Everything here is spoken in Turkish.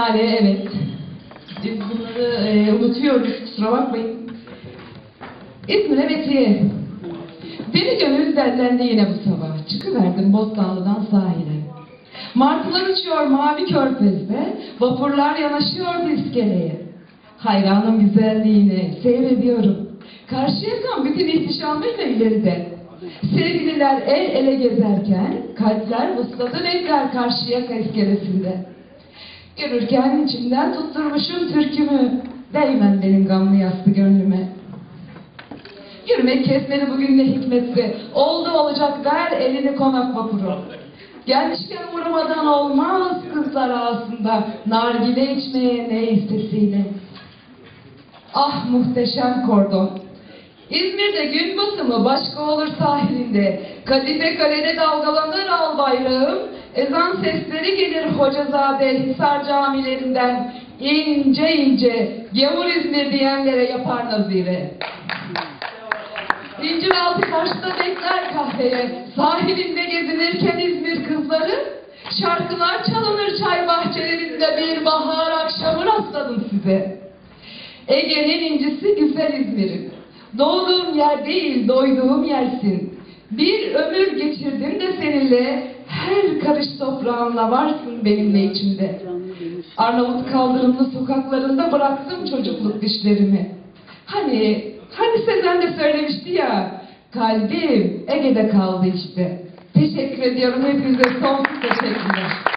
Şelale evet. Biz bunları e, unutuyoruz kusura bakmayın. İzmir'e Metiye. Deli gönül derlendi yine bu sabah. Çıkıverdim Bostanlı'dan sahile. Martılar uçuyor mavi körfezde, vapurlar yanaşıyor iskeleye. Hayranım güzelliğine, seyrediyorum. Karşı yakan bütün ihtişamıyla ileride. Sevgililer el ele gezerken, kalpler vusladı bekler karşı yaka iskelesinde. Görürken içimden tutturmuşum türkümü, değmen benim gamlı yastı gönlüme. Yürümek kesmeli bugün ne hikmetse. Oldu olacak ver elini konak vapuru. Gelmişken vurmadan olmaz kızlar ağzında. Nargile içmeye ne istesiyle. Ah muhteşem kordon. İzmir'de gün batımı başka olur sahilinde. Kadife kalede dalgalanır al bayrağım. Ezan sesleri gelir Hocazade Hisar camilerinden. ince ince gavur İzmir diyenlere yapar nazire. İncir altı karşıda bekler kahveye. Sahilinde gezinirken İzmir kızları. Şarkılar çalınır çay bahçelerinde bir bahar akşamı rastladım size. Ege'nin incisi güzel İzmir'im. Doğduğum yer değil, doyduğum yersin. Bir ömür geçirdim de seninle, her karış toprağınla varsın benimle içimde. Arnavut kaldırımlı sokaklarında bıraktım çocukluk düşlerimi. Hani, hani Sezen de söylemişti ya, kalbim Ege'de kaldı işte. Teşekkür ediyorum hepinize sonsuz teşekkürler.